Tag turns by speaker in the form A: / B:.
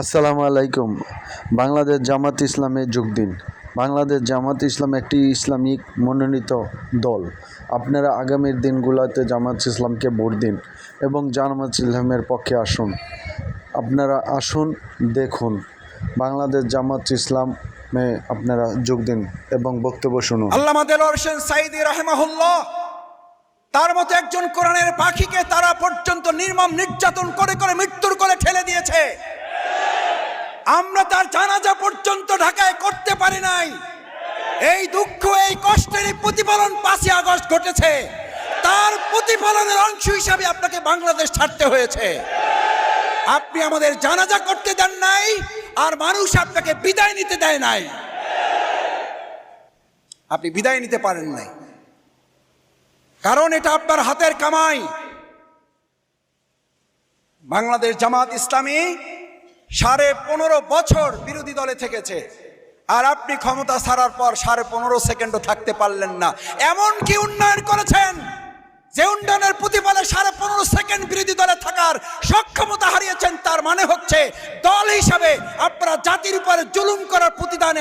A: আসসালামু আলাইকুম। বাংলাদেশ জামাত ইসলামে যোগ দিন। বাংলাদেশ জামাত ইসলাম একটি ইসলামিক মনোনীত দল। আপনারা আগামীর দিনগুলোতে জামাত ইসলামকে ভোট দিন এবং জামাত ইসলামের পক্ষে আসুন। আপনারা আসুন, দেখুন। বাংলাদেশ জামাত ইসলামে আপনারা যোগ দিন এবং বক্তব্য শুনুন।
B: আল্লামা দেলোয়ার সাইদি রাহেমাহুল্লাহ, তার মতো একজন কোরআনের পাখিকে তারা পর্যন্ত নির্মম নির্যাতন করে করে মৃত্যুর করে ঠেলে দিয়েছে। আমরা তার জানাজা পর্যন্ত ঢাকায় করতে পারি নাই। এই দুঃখ, এই কষ্টের প্রতিফলন পাঁচই আগস্ট ঘটেছে। তার প্রতিফলনের অংশ হিসাবে আপনাকে বাংলাদেশ ছাড়তে হয়েছে। আপনি আমাদের জানাজা করতে দেন নাই, আর মানুষ আপনাকে বিদায় নিতে দেয় নাই। আপনি বিদায় নিতে পারেন নাই। কারণ এটা আপনার হাতের কামাই। বাংলাদেশ জামাত ইসলামী সাড়ে পনেরো বছর বিরোধী দলে থেকেছে। আর আপনি ক্ষমতা ছাড়ার পর সাড়ে পনেরো সেকেন্ডও থাকতে পারলেন না। এমন কি উন্নয়ন করেছেন যে উন্নয়নের প্রতিফলে সাড়ে পনেরো সেকেন্ড বিরোধী দলে থাকার সক্ষমতা হারিয়েছেন, তার মানে হচ্ছে দল হিসাবে আপনারা জাতির উপরে জুলুম করার প্রতিদানে